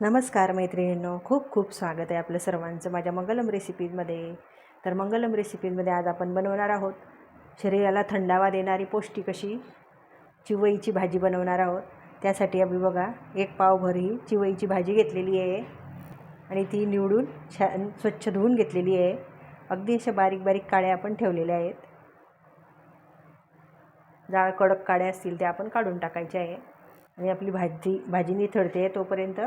नमस्कार मैत्रिणींनो खूप खूप स्वागत आहे आपलं सर्वांचं माझ्या मंगलम रेसिपीजमध्ये. तर मंगलम रेसिपीजमध्ये आज आपण बनवणार आहोत शरीराला थंडावा देणारी पौष्टिक अशी चिवईची भाजी बनवणार आहोत. त्यासाठी आम्ही बघा एक पावभर ही चिवईची भाजी घेतलेली आहे आणि ती निवडून छान स्वच्छ धुवून घेतलेली आहे. अगदी अशा बारीक बारीक काड्या आपण ठेवलेल्या आहेत. जाळ कडक काड्या असतील त्या आपण काढून टाकायच्या आहे. आणि आपली भाजी भाजी निथळते तोपर्यंत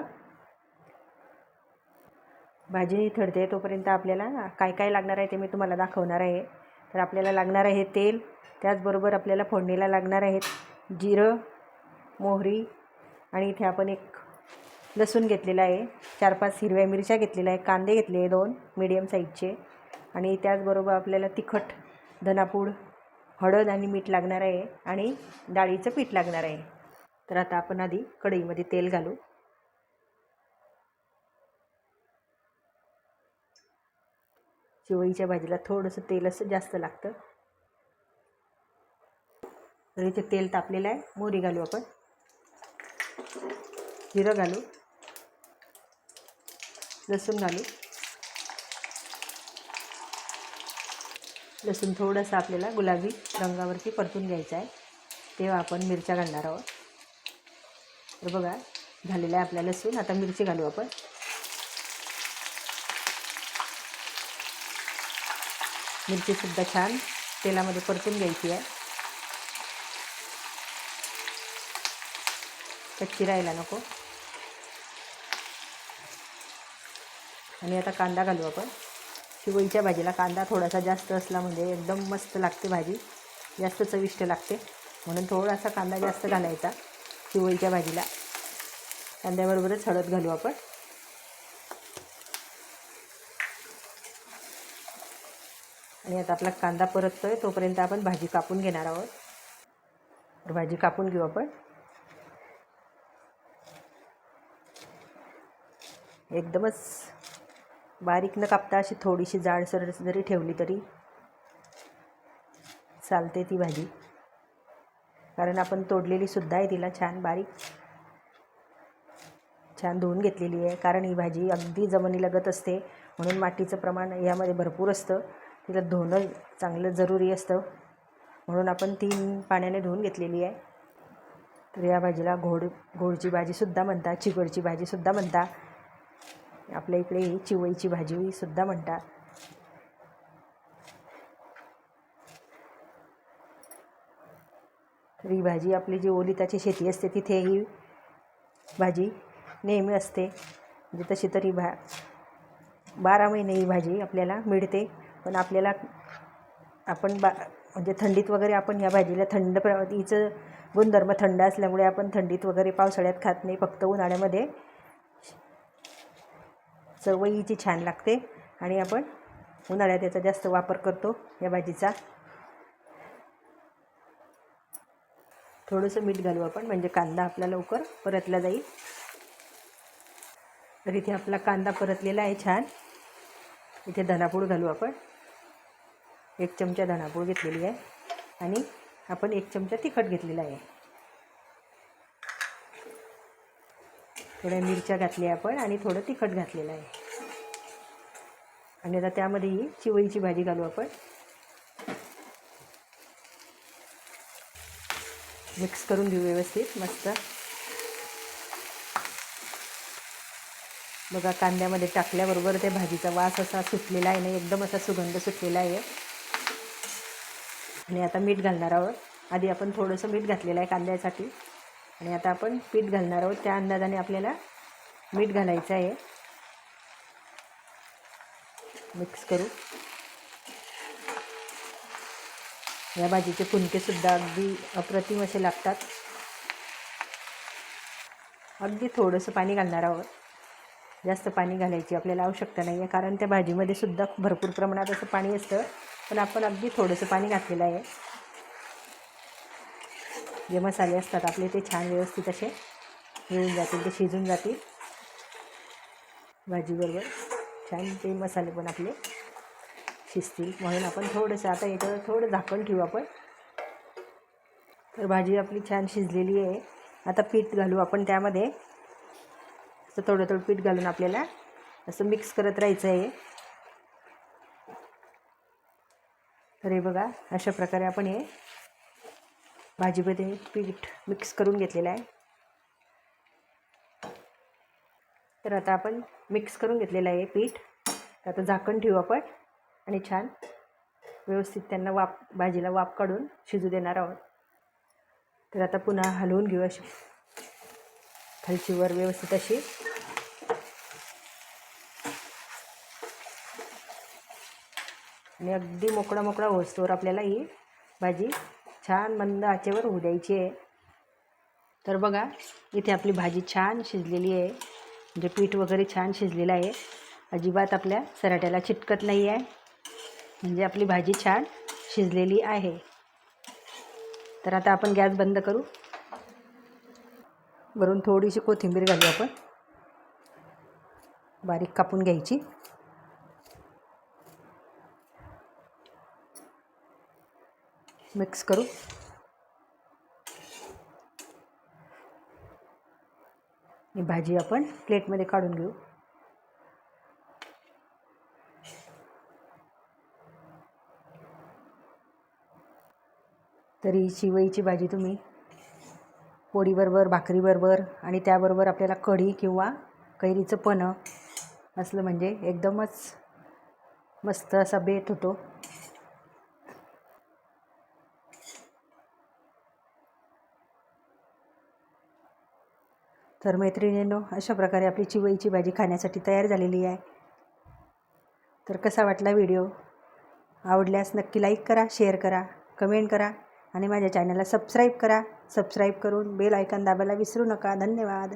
भाजी थडते तोपर्यंत आपल्याला काय काय लागणार आहे ते मी तुम्हाला दाखवणार आहे. तर आपल्याला लागणार आहे तेल त्याचबरोबर आपल्याला फोडणीला लागणार आहेत जिरं मोहरी आणि इथे आपण एक लसूण घेतलेला आहे. चार पाच हिरव्या मिरच्या घेतलेल्या आहे कांदे घेतले आहे दोन मीडियम साईजचे आणि त्याचबरोबर आपल्याला तिखट धनापूड हळद आणि मीठ लागणार आहे आणि डाळीचं पीठ लागणार आहे. तर आता आपण आधी कढईमध्ये तेल घालू. चिवळीच्या भाजीला थोडंसं तेल असं जास्त लागतं. तर इथे तेल तापलेलं आहे. मोहरी घालू आपण. जिरं घालू. लसूण घालू. लसूण थोडंसं आपल्याला गुलाबी रंगावरती परतून घ्यायचं आहे. तेव्हा आपण मिरच्या घालणार आहोत. तर बघा झालेलं आहे आपल्या लसूण. आता मिरची घालू आपण. मिरचीसुद्धा छान तेलामध्ये परतून घ्यायची आहे. कच्ची राहायला नको. आणि आता कांदा घालू आपण. शिवईच्या भाजीला कांदा थोडासा जास्त असला म्हणजे एकदम मस्त लागते भाजी. जास्त चविष्ट लागते. म्हणून थोडासा कांदा जास्त घालायचा शिवईच्या भाजीला. कांद्याबरोबरच हळद घालू आपण. आणि आता आपला कांदा परततो आहे तोपर्यंत आपण भाजी कापून घेणार आहोत. तर भाजी कापून घेऊ आपण. एकदमच बारीक न कापता अशी थोडीशी जाडसर जरी ठेवली तरी चालते ती भाजी. कारण आपण तोडलेली सुद्धा आहे तिला छान बारीक. छान धुवून घेतलेली आहे. कारण ही भाजी अगदी जमिनीलगत असते. म्हणून मातीचं प्रमाण यामध्ये भरपूर असतं. तिला धुणं चांगलं जरुरी असतं. म्हणून आपण तीन पाण्याने धुवून घेतलेली आहे. तर या भाजीला घोड घोडची भाजीसुद्धा म्हणतात चिगडची भाजीसुद्धा म्हणतात आपल्या इकडे चिवईची भाजीसुद्धा म्हणतात तर ही भाजी आपली जी ओलिताची शेती असते तिथे ही भाजी नेहमी असते. म्हणजे तशी तरी भा बारा महिने ही भाजी आपल्याला मिळते. पण आपल्याला आपण बा म्हणजे थंडीत वगैरे आपण या भाजीला थंड प्र हिचं गुणधर्म थंड असल्यामुळे आपण थंडीत वगैरे पावसाळ्यात खात नाही फक्त उन्हाळ्यामध्ये. चवईची छान लागते आणि आपण उन्हाळ्यात याचा जास्त वापर करतो या भाजीचा. थोडंसं मीठ घालू आपण म्हणजे कांदा आपला लवकर परतला जाईल. तर इथे आपला कांदा परतलेला आहे छान. इथे धनापूड घालू आपण. एक चमचा धणापूळ घेतलेली आहे आणि आपण एक चमचा तिखट घेतलेला आहे. थोड्या मिरच्या घातल्या आपण आणि थोडं तिखट घातलेलं आहे. आणि आता त्यामध्ये ही चिवईची भाजी घालू आपण. मिक्स करून घेऊ व्यवस्थित मस्त. बघा कांद्यामध्ये टाकल्याबरोबर ते भाजीचा वास असा सुटलेला आहे ना एकदम असा सुगंध सुटलेला आहे. आणि आता मीठ घालणार आहोत. आधी आपण थोडंसं मीठ घातलेलं आहे कांद्यासाठी. आणि आता आपण पीठ घालणार आहोत. त्या अंदाजाने आपल्याला मीठ घालायचं आहे. मिक्स करू. या भाजीचे फुनकेसुद्धा अगदी अप्रतिम असे लागतात. अगदी थोडंसं पाणी घालणार आहोत. जास्त पाणी घालायची आपल्याला आवश्यकता नाही आहे कारण त्या भाजीमध्ये सुद्धा भरपूर प्रमाणात असं पाणी असतं. पण आपण अगदी थोडंसं पाणी घातलेलं आहे. जे मसाले असतात आपले ते छान व्यवस्थित असे मिळून जातील ते शिजून जातील. भाजीबरोबर छान ते मसाले पण आपले शिजतील. म्हणून आपण थोडंसं आता याच्यावर थोडं झाकण ठेवू आपण. तर भाजी आपली छान शिजलेली आहे. आता पीठ घालू आपण त्यामध्ये. असं थोडं थोडं पीठ घालून आपल्याला असं मिक्स करत राहायचं आहे. तर हे बघा अशा प्रकारे आपण हे भाजीमध्ये पीठ मिक्स करून घेतलेलं आहे. तर आता आपण मिक्स करून घेतलेलं आहे पीठ. तर आता झाकण ठेवू आपण आणि छान व्यवस्थित त्यांना वाप भाजीला वाफ काढून शिजू देणार आहोत. तर आता पुन्हा हलवून घेऊ अशी. खालची वर व्यवस्थित अशी आणि अगदी मोकळा मोकळा होस्तोवर आपल्याला ही भाजी छान मंद आचेवर होऊ द्यायची आहे. तर बघा इथे आपली भाजी छान शिजलेली आहे. म्हणजे पीठ वगैरे छान शिजलेलं आहे. अजिबात आपल्या सराट्याला चिटकत नाही आहे. म्हणजे आपली भाजी छान शिजलेली आहे. तर आता आपण गॅस बंद करू. वरून थोडीशी कोथिंबीर घालू आपण. बारीक कापून घ्यायची. मिक्स करू. ही भाजी आपण प्लेटमध्ये काढून घेऊ. तरी शिवईची भाजी तुम्ही पोळीबरोबर भाकरीबरोबर आणि त्याबरोबर आपल्याला कढी किंवा कैरीचं पणं असलं म्हणजे एकदमच मस्त असा बेत होतो. तर मैत्रिणींनो अशा प्रकारे आपली चिवईची भाजी खाण्यासाठी तयार झालेली आहे. तर कसा वाटला व्हिडिओ? आवडल्यास नक्की लाईक करा शेअर करा कमेंट करा आणि माझ्या चॅनलला सबस्क्राईब करा. सबस्क्राईब करून बेल आयकॉन दाबायला विसरू नका. धन्यवाद.